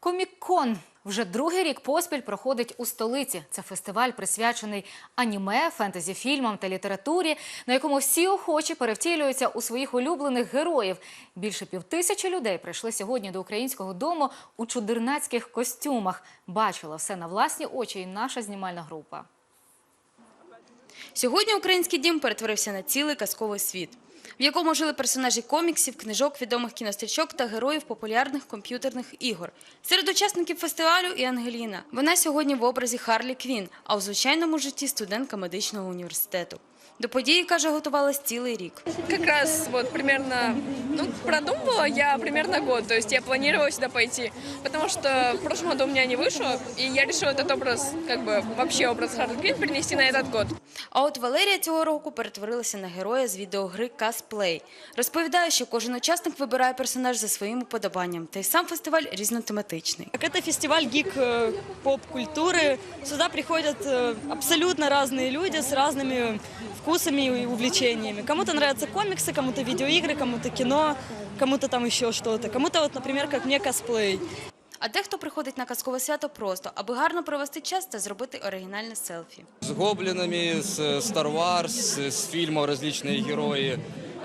Комік-кон вже другий рік поспіль проходить у столиці. Це фестиваль, присвячений аніме, фентезі-фільмам та літературі, на якому всі охочі перевтілюються у своїх улюблених героїв. Більше півтисячі людей прийшли сьогодні до українського дому у чудернацьких костюмах. Бачила все на власні очі і наша знімальна група. Сьогодні український дім перетворився на цілий казковий світ, в якому жили персонажі коміксів, книжок, відомих кінострічок та героїв популярних комп'ютерних ігор. Серед учасників фестивалю і Ангеліна. Вона сьогодні в образі Харлі Квін, а у звичайному житті студентка медичного університету. До події, каже, готувалась цілий рік. Как раз вот примерно, ну, продумывала я примерно год, то есть я планировала сюда пойти, потому что в прошлом году у меня не вышло, и я решила этот образ, как бы вообще образ Харли Квинн перенести на этот год. А от Валерія цього року перетворилася на героя з відеогри Касплей. Розповідає, що кожен учасник вибирає персонаж за своїм уподобанням, та й сам фестиваль різнотематичний. Так Это фестиваль гик-поп-культуры. Сюда приходят э, абсолютно разные люди с разными вкусами и увлечениями. Кому-то нравятся комиксы, кому-то видеоигры, кому-то кино, кому-то там еще что-то. Кому-то, вот, например, как мне косплей. А дехто приходить на казкове свято просто, аби гарно провести час та зробити оригінальне селфі. С гоблинами, с Star Wars, с фильмов различные герои,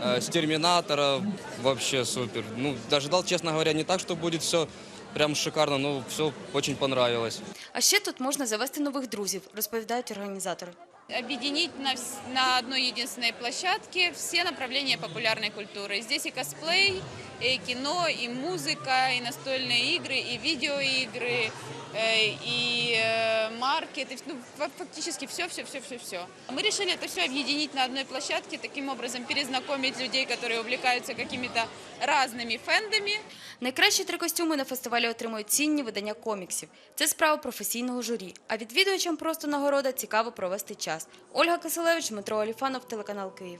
э, с Терминатора. Вообще супер. Ну, ожидал, честно говоря, не так, что будет все прям шикарно, но все очень понравилось. А ще тут можна завести нових друзів, розповідають організатори. объединить на, вс- на одной единственной площадке все направления популярной культуры. Здесь и косплей, и кино, и музыка, и настольные игры, и видеоигры, э, и э, маркет, и, ну, фа- фактически все, все, все, все, все. Мы решили это все объединить на одной площадке, таким образом перезнакомить людей, которые увлекаются какими-то разными фэндами, Найкращі три костюми на фестивалі отримують цінні видання коміксів. Це справа професійного журі. А відвідувачам просто нагорода цікаво провести час. Ольга Киселевич, Дмитро Оліфанов, телеканал Київ.